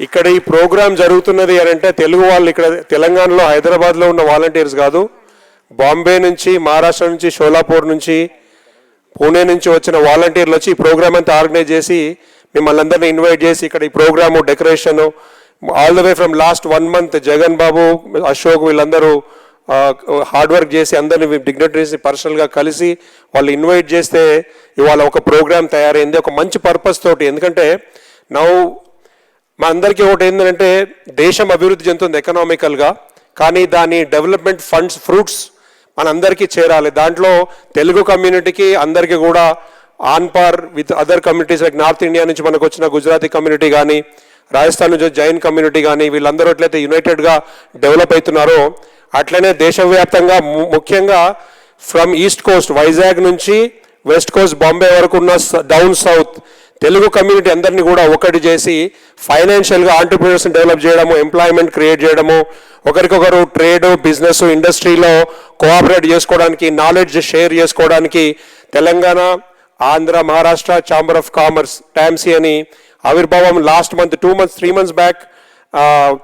ఇక్కడ ఈ ప్రోగ్రాం జరుగుతున్నది అని అంటే తెలుగు వాళ్ళు ఇక్కడ తెలంగాణలో హైదరాబాద్లో ఉన్న వాలంటీర్స్ కాదు. బాంబే నుంచి మహారాష్ట్ర నుంచి షోలాపూర్ నుంచి పూణే నుంచి వచ్చిన వాలంటీర్లు వచ్చి ఈ ప్రోగ్రామ్ అంతా ఆర్గనైజ్ చేసి మిమ్మల్ని అందరినీ ఇన్వైట్ చేసి ఇక్కడ ఈ program decoration all the way from last one month Jagan Babu Ashok వీళ్ళందరూ హార్డ్ వర్క్ చేసి అందరిని డిగ్నటరీస్ని పర్సనల్గా కలిసి వాళ్ళు ఇన్వైట్ చేస్తే ఇవాళ ఒక ప్రోగ్రామ్ తయారైంది. ఒక మంచి పర్పస్ తోటి. ఎందుకంటే నౌ మా అందరికీ ఒకటి ఏంటంటే దేశం అభివృద్ధి చెందుతుంది ఎకనామికల్గా కానీ దాని డెవలప్మెంట్ ఫండ్స్ ఫ్రూట్స్ మనందరికీ చేరాలి. దాంట్లో తెలుగు కమ్యూనిటీకి అందరికీ కూడా on par with other communities like north India నుంచి మనకు వచ్చిన గుజరాతీ కమ్యూనిటీ కానీ రాజస్థాన్ నుంచి జైన్ కమ్యూనిటీ కానీ వీళ్ళందరూ ఎట్లయితే యునైటెడ్గా డెవలప్ అవుతున్నారో అట్లనే దేశవ్యాప్తంగా ము- ముఖ్యంగా ఫ్రమ్ ఈస్ట్ కోస్ట్ వైజాగ్ నుంచి వెస్ట్ కోస్ట్ బాంబే వరకు ఉన్న డౌన్ సౌత్ తెలుగు కమ్యూనిటీ అందరినీ కూడా ఒకటి చేసి ఫైనాన్షియల్గా ఆంటర్ప్రినర్స్ డెవలప్ చేయడము ఎంప్లాయ్మెంట్ క్రియేట్ చేయడము ఒకరికొకరు ట్రేడ్ బిజినెస్ ఇండస్ట్రీలో కోఆపరేట్ చేసుకోవడానికి నాలెడ్జ్ షేర్ చేసుకోవడానికి Telangana Andhra Maharashtra chamber of commerce టామ్సీ అని ఆవిర్భావం last month two months three months back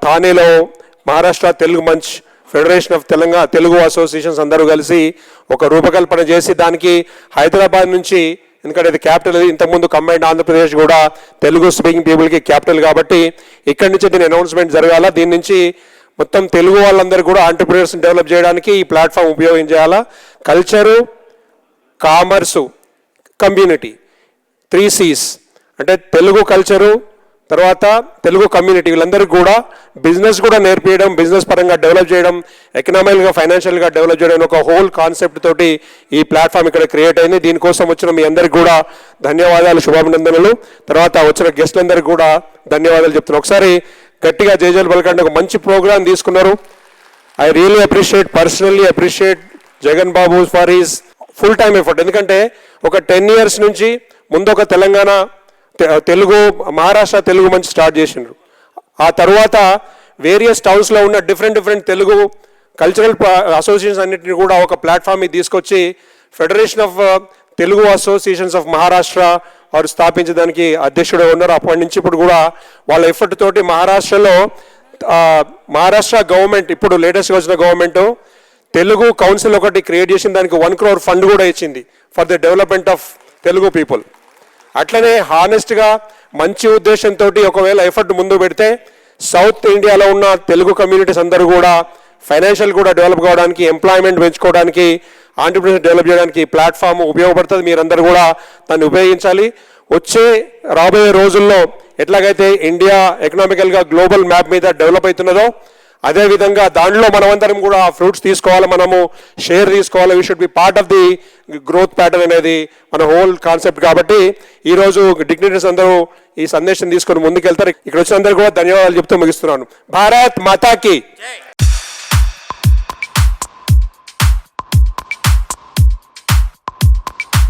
థానేలో Maharashtra Telugu Manch federation of Telangana Telugu associations అందరూ కలిసి ఒక రూపకల్పన చేసి దానికి హైదరాబాద్ నుంచి ఎందుకంటే ఇది క్యాపిటల్ ఇంతకుముందు కంబైన్డ్ ఆంధ్రప్రదేశ్ కూడా తెలుగు స్పీకింగ్ పీపుల్కి క్యాపిటల్ కాబట్టి ఇక్కడి నుంచి దీని అనౌన్స్మెంట్ జరగాల. దీని నుంచి మొత్తం తెలుగు వాళ్ళందరూ కూడా ఆంటర్ప్రినర్స్ డెవలప్ చేయడానికి ఈ ప్లాట్ఫామ్ ఉపయోగించాలా culture commerce community three Cs అంటే తెలుగు కల్చరు తర్వాత తెలుగు కమ్యూనిటీ వీళ్ళందరికీ కూడా బిజినెస్ కూడా నేర్పించడం బిజినెస్ పరంగా డెవలప్ చేయడం ఎకనామికల్గా ఫైనాన్షియల్గా డెవలప్ చేయడం ఒక హోల్ కాన్సెప్ట్ తోటి ఈ ప్లాట్ఫామ్ ఇక్కడ క్రియేట్ అయింది. దీనికోసం వచ్చిన మీ అందరికి కూడా ధన్యవాదాలు శుభాభినందనలు. తర్వాత వచ్చిన గెస్టులందరికీ కూడా ధన్యవాదాలు చెప్తున్నాను ఒకసారి గట్టిగా జేజేలు పలకండి ఒక మంచి ప్రోగ్రామ్ తీసుకున్నారు. I really appreciate personally appreciate Jagan Babu for is full time effort ఎందుకంటే ఒక టెన్ ఇయర్స్ నుంచి ముందు ఒక తెలంగాణ తెలుగు మహారాష్ట్ర తెలుగు మంచి స్టార్ట్ చేసిండ్రు. ఆ తర్వాత వేరియస్ టౌన్స్లో ఉన్న different different Telugu cultural associations అన్నింటినీ కూడా ఒక ప్లాట్ఫామ్ తీసుకొచ్చి federation of Telugu associations of Maharashtra వారు స్థాపించడానికి అధ్యక్షుడు ఉన్నారు. అప్పటి నుంచి ఇప్పుడు కూడా వాళ్ళ ఎఫర్ట్ తోటి మహారాష్ట్రలో మహారాష్ట్ర గవర్నమెంట్ ఇప్పుడు లేటెస్ట్గా వచ్చిన గవర్నమెంట్ తెలుగు కౌన్సిల్ ఒకటి క్రియేట్ చేసిన దానికి వన్ క్రోర్ ఫండ్ కూడా ఇచ్చింది for the development of Telugu people అట్లనే హానెస్ట్గా మంచి ఉద్దేశంతో ఒకవేళ ఎఫర్ట్ ముందు పెడితే సౌత్ ఇండియాలో ఉన్న తెలుగు కమ్యూనిటీస్ అందరూ కూడా ఫైనాన్షియల్ కూడా డెవలప్ కావడానికి ఎంప్లాయ్మెంట్ పెంచుకోవడానికి ఆంటర్ప్రినర్ డెవలప్ చేయడానికి ప్లాట్ఫామ్ ఉపయోగపడుతుంది. మీరందరూ కూడా దాన్ని ఉపయోగించాలి. వచ్చే రాబోయే రోజుల్లో ఎట్లాగైతే ఇండియా ఎకనామికల్గా గ్లోబల్ మ్యాప్ మీద డెవలప్ అవుతున్నదో అదేవిధంగా దానిలో మనమందరం కూడా ఫ్రూట్స్ తీసుకోవాలి మనము షేర్ తీసుకోవాలి. We should be part of the growth pattern అనేది మన హోల్ కాన్సెప్ట్ కాబట్టి ఈ రోజు అందరూ ఈ సందేశం తీసుకొని ముందుకెళ్తారు. ఇక్కడ వచ్చిన అందరూ కూడా ధన్యవాదాలు చెప్తూ ముగిస్తున్నాను. భారత్ మాతాకి.